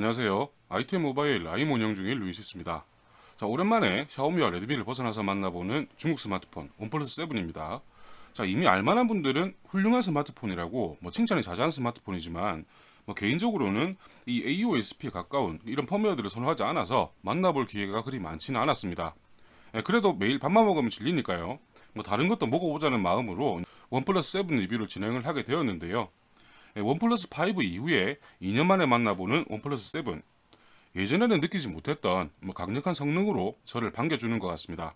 안녕하세요. 아이템 모바일 라임 운영 중인 루이시스입니다. 자, 오랜만에 샤오미와 레드미를 벗어나서 만나보는 중국 스마트폰 원플러스 7입니다. 자, 이미 알만한 분들은 훌륭한 스마트폰이라고 뭐 칭찬이 자자한 스마트폰이지만 뭐 개인적으로는 이 AOSP에 가까운 이런 펌웨어들을 선호하지 않아서 만나볼 기회가 그리 많지는 않았습니다. 예, 그래도 매일 밥만 먹으면 질리니까요. 뭐 다른 것도 먹어보자는 마음으로 원플러스 7 리뷰를 진행을 하게 되었는데요. 예, 원플러스 5 이후에 2년 만에 만나보는 원 플러스 7. 예전에는 느끼지 못했던 뭐 강력한 성능으로 저를 반겨주는 것 같습니다.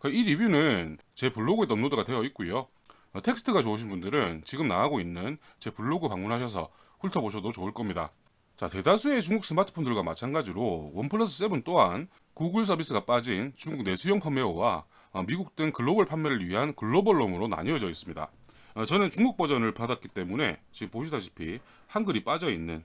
그이 리뷰는 제 블로그에 업로드가 되어 있고요. 어, 텍스트가 좋으신 분들은 지금 나가고 있는 제 블로그 방문하셔서 훑어보셔도 좋을 겁니다. 자, 대다수의 중국 스마트폰들과 마찬가지로 원플러스 7 또한 구글 서비스가 빠진 중국 내수용 판매어와 어, 미국 등 글로벌 판매를 위한 글로벌 롬으로 나뉘어져 있습니다. 어, 저는 중국 버전을 받았기 때문에 지금 보시다시피 한글이 빠져 있는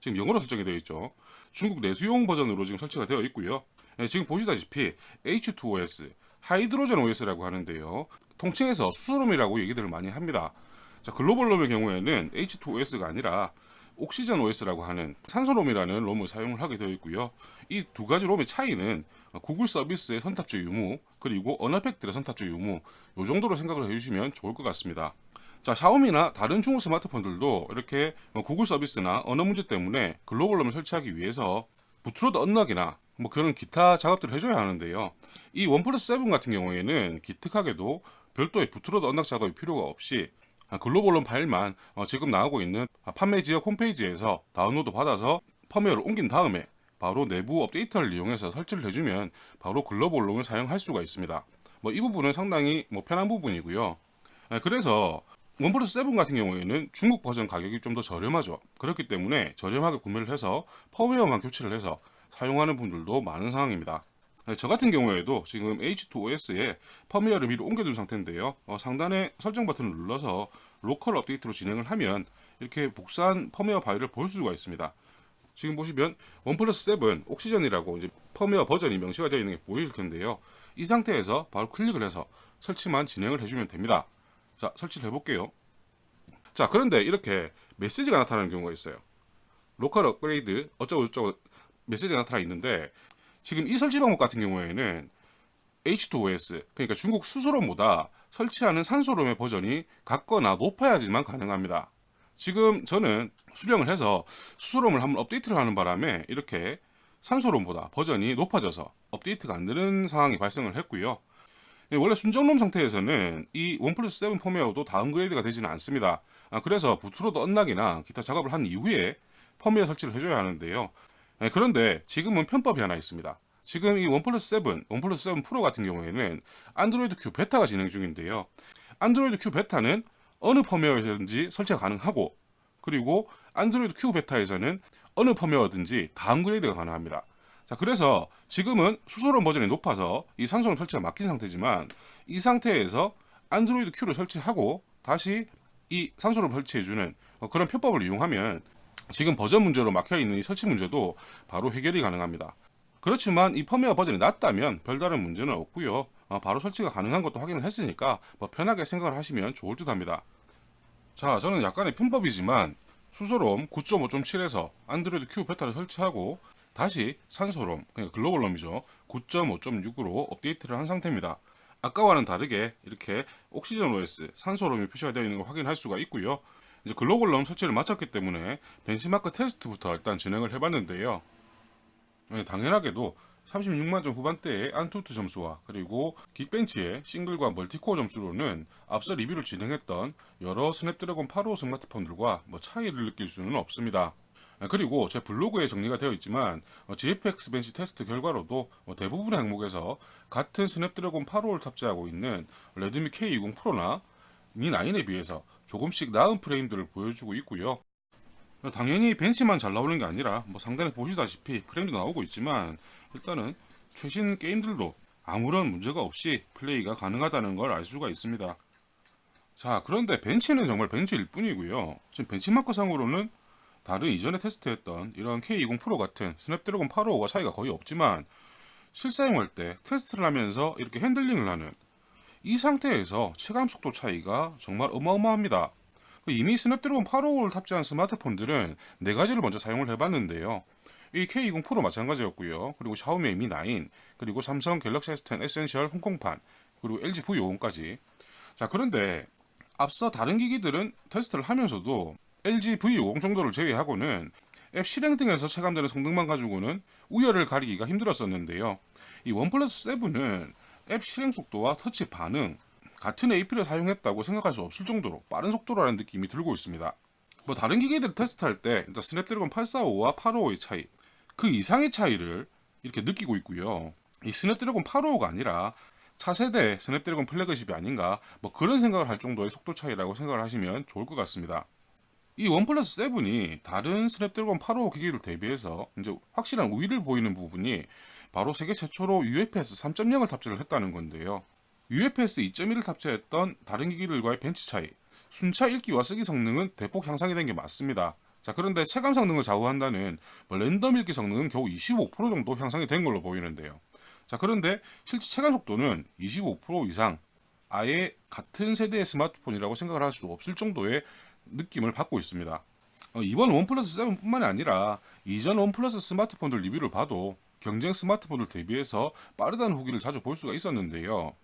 지금 영어로 설정이 되어 있죠. 중국 내수용 버전으로 지금 설치가 되어 있고요. 예, 지금 보시다시피 H2OS, 하이드로젠 OS라고 하는데요. 통칭해서 수소롬이라고 얘기들을 많이 합니다. 자, 글로벌 롬의 경우에는 H2OS가 아니라 옥시전 OS라고 하는 산소롬이라는 롬을 사용을 하게 되어 있고요. 이 두 가지 롬의 차이는 구글 서비스의 선탑재 유무 그리고 언어팩들의 선탑재 유무 요 정도로 생각을 해주시면 좋을 것 같습니다. 자, 샤오미나 다른 중국 스마트폰들도 이렇게 뭐 구글 서비스나 언어 문제 때문에 글로벌 롬을 설치하기 위해서 부트로드 언락이나 뭐 그런 기타 작업들을 해줘야 하는데요. 이 원플러스 7 같은 경우에는 기특하게도 별도의 부트로드 언락 작업이 필요가 없이 아, 글로벌 롬 파일만 어, 지금 나오고 있는 아, 판매 지역 홈페이지에서 다운로드 받아서 펌웨어를 옮긴 다음에 바로 내부 업데이터를 이용해서 설치를 해주면 바로 글로벌 롬을 사용할 수가 있습니다. 뭐 이 부분은 상당히 뭐 편한 부분이고요. 아, 그래서 원플러스 7 같은 경우에는 중국 버전 가격이 좀 더 저렴하죠. 그렇기 때문에 저렴하게 구매를 해서 펌웨어만 교체를 해서 사용하는 분들도 많은 상황입니다. 네, 저 같은 경우에도 지금 H2OS에 펌웨어를 미리 옮겨둔 상태인데요. 어, 상단에 설정 버튼을 눌러서 로컬 업데이트로 진행을 하면 이렇게 복사한 펌웨어 파일을 볼 수가 있습니다. 지금 보시면 원 플러스 7 옥시전이라고 이제 펌웨어 버전이 명시가 되어 있는 게 보일 텐데요. 이 상태에서 바로 클릭을 해서 설치만 진행을 해주면 됩니다. 자, 설치를 해볼게요. 자, 그런데 이렇게 메시지가 나타나는 경우가 있어요. 로컬 업그레이드 어쩌고저쩌고 메시지가 나타나 있는데 지금 이 설치 방법 같은 경우에는 H2OS 그러니까 중국 수소롬보다 설치하는 산소롬의 버전이 같거나 높아야지만 가능합니다. 지금 저는 수령을 해서 수소롬을 한번 업데이트를 하는 바람에 이렇게 산소롬보다 버전이 높아져서 업데이트가 안 되는 상황이 발생을 했고요. 예, 원래 순정롬 상태에서는 이 원플러스 7 펌웨어도 다운그레이드가 되지는 않습니다. 아, 그래서 부트로드 언락이나 기타 작업을 한 이후에 펌웨어 설치를 해줘야 하는데요. 예, 그런데 지금은 편법이 하나 있습니다. 지금 이 원플러스 7, 원플러스 7 프로 같은 경우에는 안드로이드 Q 베타가 진행 중인데요. 안드로이드 Q 베타는 어느 펌웨어에서든지 설치가 가능하고 그리고 안드로이드 Q 베타에서는 어느 펌웨어든지 다운그레이드가 가능합니다. 자, 그래서 지금은 수소론 버전이 높아서 이 산소론 설치가 막힌 상태지만 이 상태에서 안드로이드 Q를 설치하고 다시 이 산소론 설치해주는 어, 그런 편법을 이용하면 지금 버전 문제로 막혀 있는 이 설치 문제도 바로 해결이 가능합니다. 그렇지만 이 펌웨어 버전이 낮다면 별다른 문제는 없고요. 어, 바로 설치가 가능한 것도 확인을 했으니까 뭐 편하게 생각을 하시면 좋을 듯 합니다. 자, 저는 약간의 편법이지만 수소롬 9.5.7에서 안드로이드 Q 베타를 설치하고 다시 산소롬, 그러니까 글로벌롬이죠. 9.5.6으로 업데이트를 한 상태입니다. 아까와는 다르게 이렇게 옥시전 OS, 산소롬이 표시가 되어 있는 걸 확인할 수가 있고요. 이제 글로벌 롬 설치를 마쳤기 때문에 벤치마크 테스트부터 일단 진행을 해봤는데요. 네, 당연하게도 36만 점 후반대의 안투트 점수와 그리고 긱벤치의 싱글과 멀티코어 점수로는 앞서 리뷰를 진행했던 여러 스냅드래곤 855 스마트폰들과 뭐 차이를 느낄 수는 없습니다. 네, 그리고 제 블로그에 정리가 되어 있지만 어, GFX 벤치 테스트 결과로도 어, 대부분의 항목에서 같은 스냅드래곤 855를 탑재하고 있는 레드미 K20 프로나 미9에 비해서 조금씩 나은 프레임들을 보여주고 있고요. 당연히 벤치만 잘 나오는 게 아니라 뭐 상단에 보시다시피 프레임도 나오고 있지만 일단은 최신 게임들도 아무런 문제가 없이 플레이가 가능하다는 걸 알 수가 있습니다. 자 그런데 벤치는 정말 벤치일 뿐이고요. 지금 벤치마크상으로는 다른 이전에 테스트했던 이런 K20 프로 같은 스냅드래곤 855와 차이가 거의 없지만 실사용할 때 테스트를 하면서 이렇게 핸들링을 하는 이 상태에서 체감 속도 차이가 정말 어마어마합니다. 그 이미 스냅드래곤 855를 탑재한 스마트폰들은 네 가지를 먼저 사용을 해봤는데요. 이 K20 프로 마찬가지였고요. 그리고 샤오미 Mi 9, 그리고 삼성 갤럭시 S10 에센셜 홍콩판, 그리고 LG V50까지. 자, 그런데 앞서 다른 기기들은 테스트를 하면서도 LG V50 정도를 제외하고는 앱 실행 등에서 체감되는 성능만 가지고는 우열을 가리기가 힘들었었는데요. 이 원플러스 7은 앱 실행 속도와 터치 반응, 같은 AP를 사용했다고 생각할 수 없을 정도로 빠른 속도라는 느낌이 들고 있습니다. 뭐 다른 기기들 테스트할 때 스냅드래곤 845와 855의 차이, 그 이상의 차이를 이렇게 느끼고 있고요. 이 스냅드래곤 855가 아니라 차세대 스냅드래곤 플래그십이 아닌가 뭐 그런 생각을 할 정도의 속도 차이라고 생각을 하시면 좋을 것 같습니다. 이 원플러스 7이 다른 스냅드래곤 855 기기를 대비해서 이제 확실한 우위를 보이는 부분이 바로 세계 최초로 UFS 3.0을 탑재를 했다는 건데요. UFS 2.1을 탑재했던 다른 기기들과의 벤치 차이, 순차 읽기와 쓰기 성능은 대폭 향상이 된 게 맞습니다. 자 그런데 체감 성능을 좌우한다는 뭐 랜덤 읽기 성능은 겨우 25% 정도 향상이 된 걸로 보이는데요. 자 그런데 실제 체감 속도는 25% 이상 아예 같은 세대의 스마트폰이라고 생각을 할 수 없을 정도의 느낌을 받고 있습니다. 어, 이번 원 플러스 7뿐만이 아니라 이전 원 플러스 스마트폰들 리뷰를 봐도 경쟁 스마트폰을 대비해서 빠르다는 후기를 자주 볼 수가 있었는데요.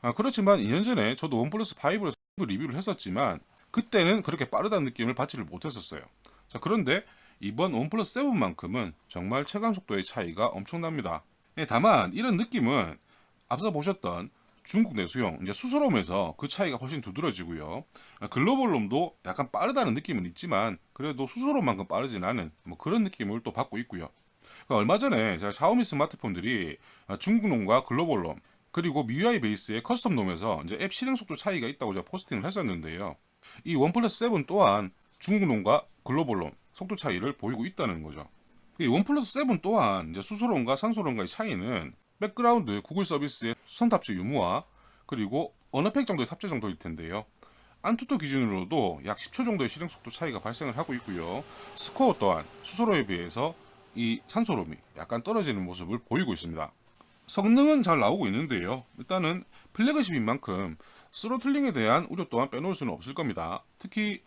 아, 그렇지만 2년 전에 저도 원 플러스 5를 리뷰를 했었지만 그때는 그렇게 빠르다는 느낌을 받지를 못했었어요. 자, 그런데 이번 원 플러스 7만큼은 정말 체감 속도의 차이가 엄청납니다. 예, 다만 이런 느낌은 앞서 보셨던 중국 내수용 이제 수소롬에서 그 차이가 훨씬 두드러지고요. 글로벌롬도 약간 빠르다는 느낌은 있지만 그래도 수소롬만큼 빠르진 않은 뭐 그런 느낌을 또 받고 있고요. 그 얼마 전에 제가 샤오미 스마트폰들이 중국놈과 글로벌롬 그리고 MIUI 베이스의 커스텀 놈에서 이제 앱 실행 속도 차이가 있다고 제가 포스팅을 했었는데요. 이 원플러스 7 또한 중국놈과 글로벌롬 속도 차이를 보이고 있다는 거죠. 이 원플러스 7 또한 이제 수소론과 산소론과의 차이는 백그라운드 구글 서비스의 수선 탑재 유무와 그리고 언어 팩 정도의 탑재 정도일 텐데요. 안투토 기준으로도 약 10초 정도의 실행 속도 차이가 발생을 하고 있고요. 스코어 또한 수소로에 비해서 이 산소롬이 약간 떨어지는 모습을 보이고 있습니다. 성능은 잘 나오고 있는데요. 일단은 플래그십인 만큼 스로틀링에 대한 우려 또한 빼놓을 수는 없을 겁니다. 특히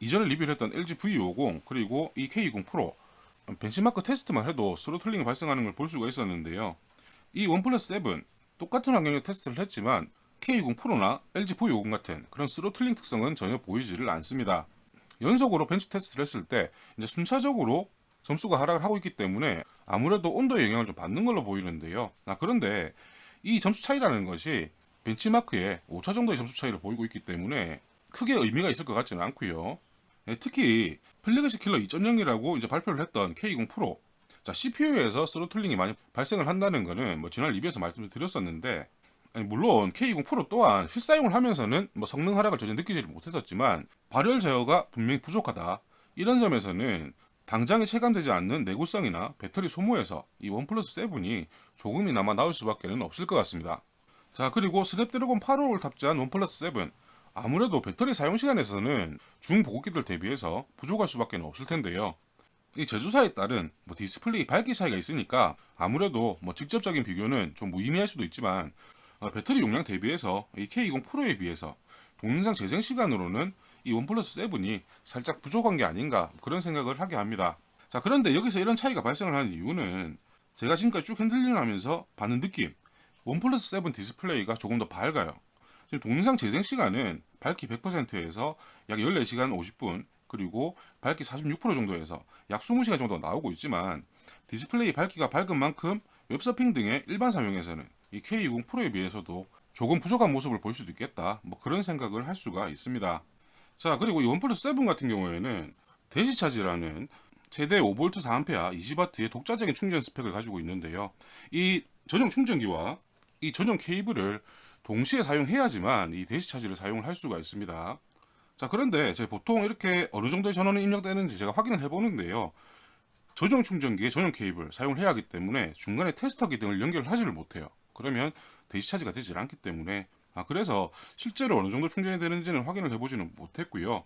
이전에 리뷰를 했던 LG V50 그리고 이 K20 프로 벤치마크 테스트만 해도 스로틀링이 발생하는 걸 볼 수가 있었는데요. 이 원플러스 7 똑같은 환경에서 테스트를 했지만 K20 프로나 LG V50 같은 그런 스로틀링 특성은 전혀 보이지를 않습니다. 연속으로 벤치 테스트를 했을 때 이제 순차적으로 점수가 하락을 하고 있기 때문에 아무래도 온도의 영향을 좀 받는 걸로 보이는데요. 아, 그런데 이 점수 차이라는 것이 벤치마크에 5차 정도의 점수 차이를 보이고 있기 때문에 크게 의미가 있을 것 같지는 않고요. 네, 특히 플래그십 킬러 2.0이라고 이제 발표를 했던 K20 프로 자 CPU에서 스로틀링이 많이 발생을 한다는 거는 뭐 지난 리뷰에서 말씀을 드렸었는데 물론 K20 프로 또한 실사용을 하면서는 뭐 성능 하락을 전혀 느끼지 못했었지만 발열 제어가 분명히 부족하다 이런 점에서는 당장에 체감되지 않는 내구성이나 배터리 소모에서 이 원플러스 7이 조금이나마 나올 수밖에 는 없을 것 같습니다. 자 그리고 스냅드래곤 855를 탑재한 원플러스 7 아무래도 배터리 사용 시간에서는 중보급기들 대비해서 부족할 수밖에 없을 텐데요. 이 제조사에 따른 뭐 디스플레이 밝기 차이가 있으니까 아무래도 뭐 직접적인 비교는 좀 무의미할 수도 있지만 어, 배터리 용량 대비해서 이 K20 프로에 비해서 동영상 재생 시간으로는 이 원플러스 7이 살짝 부족한 게 아닌가 그런 생각을 하게 합니다. 자 그런데 여기서 이런 차이가 발생을 하는 이유는 제가 지금까지 쭉 핸들링을 하면서 받는 느낌 원플러스 7 디스플레이가 조금 더 밝아요. 지금 동영상 재생 시간은 밝기 100%에서 약 14시간 50분 그리고 밝기 46% 정도에서 약 20시간 정도 나오고 있지만 디스플레이 밝기가 밝은 만큼 웹서핑 등의 일반 사용에서는 이 K20 프로에 비해서도 조금 부족한 모습을 볼 수도 있겠다. 뭐 그런 생각을 할 수가 있습니다. 자, 그리고 이 원플러스 7 같은 경우에는 대시차지라는 최대 5V 4A 20W의 독자적인 충전 스펙을 가지고 있는데요. 이 전용 충전기와 이 전용 케이블을 동시에 사용해야지만 이 대시차지를 사용을 할 수가 있습니다. 자, 그런데 제가 보통 이렇게 어느 정도의 전원이 입력되는지 제가 확인을 해보는데요. 전용 충전기에 전용 케이블 사용을 해야 하기 때문에 중간에 테스터기 등을 연결하지를 못해요. 그러면 대시차지가 되질 않기 때문에 아, 그래서 실제로 어느 정도 충전이 되는지는 확인을 해보지는 못했고요.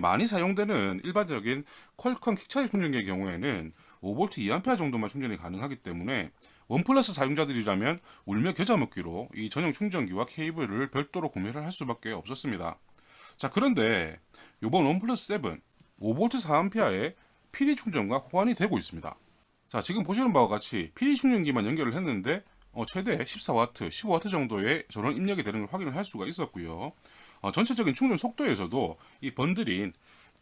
많이 사용되는 일반적인 퀄컴 킥차지 충전기의 경우에는 5V 2A 정도만 충전이 가능하기 때문에 원플러스 사용자들이라면 울며 겨자 먹기로 이 전용 충전기와 케이블을 별도로 구매를 할 수밖에 없었습니다. 자, 그런데 이번 원플러스 7 5V 4A의 PD 충전과 호환이 되고 있습니다. 자, 지금 보시는 바와 같이 PD 충전기만 연결을 했는데 어, 최대 14W, 15W 정도의 전원 입력이 되는 걸 확인을 할 수가 있었고요. 어, 전체적인 충전 속도에서도 이 번들인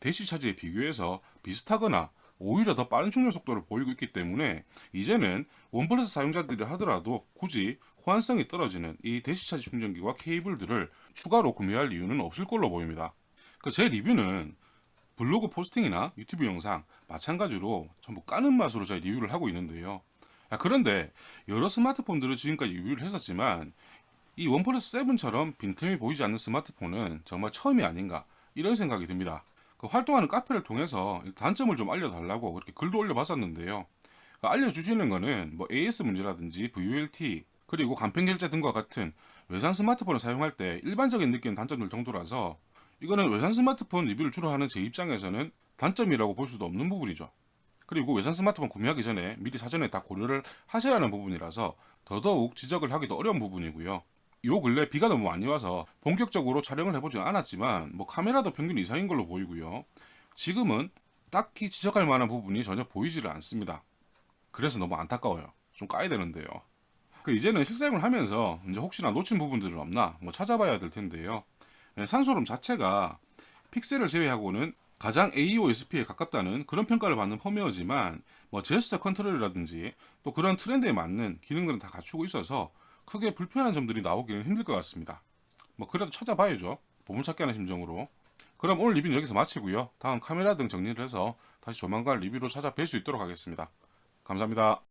대시 차지에 비교해서 비슷하거나 오히려 더 빠른 충전 속도를 보이고 있기 때문에 이제는 원플러스 사용자들이 하더라도 굳이 호환성이 떨어지는 이 대시 차지 충전기와 케이블들을 추가로 구매할 이유는 없을 걸로 보입니다. 그 제 리뷰는 블로그 포스팅이나 유튜브 영상 마찬가지로 전부 까는 맛으로 제가 리뷰를 하고 있는데요. 야, 그런데 여러 스마트폰들을 지금까지 리뷰를 했었지만 이 원플러스 7처럼 빈틈이 보이지 않는 스마트폰은 정말 처음이 아닌가 이런 생각이 듭니다. 그 활동하는 카페를 통해서 단점을 좀 알려달라고 그렇게 글도 올려봤었는데요. 그 알려주시는 거는 뭐 AS 문제라든지 VOLT 그리고 간편 결제 등과 같은 외산 스마트폰을 사용할 때 일반적인 느끼는 단점들 정도라서 이거는 외산 스마트폰 리뷰를 주로 하는 제 입장에서는 단점이라고 볼 수도 없는 부분이죠. 그리고 외산 스마트폰 구매하기 전에 미리 사전에 다 고려를 하셔야 하는 부분이라서 더더욱 지적을 하기도 어려운 부분이고요. 요 근래 비가 너무 많이 와서 본격적으로 촬영을 해보진 않았지만 뭐 카메라도 평균 이상인 걸로 보이고요. 지금은 딱히 지적할 만한 부분이 전혀 보이지를 않습니다. 그래서 너무 안타까워요. 좀 까야 되는데요. 그 이제는 실사용을 하면서 이제 혹시나 놓친 부분들은 없나 뭐 찾아봐야 될 텐데요. 네, 산소름 자체가 픽셀을 제외하고는 가장 AOSP에 가깝다는 그런 평가를 받는 펌웨어지만 뭐 제스처 컨트롤이라든지 또 그런 트렌드에 맞는 기능들은 다 갖추고 있어서 크게 불편한 점들이 나오기는 힘들 것 같습니다. 뭐 그래도 찾아봐야죠. 보물찾기 하는 심정으로. 그럼 오늘 리뷰는 여기서 마치고요. 다음 카메라 등 정리를 해서 다시 조만간 리뷰로 찾아뵐 수 있도록 하겠습니다. 감사합니다.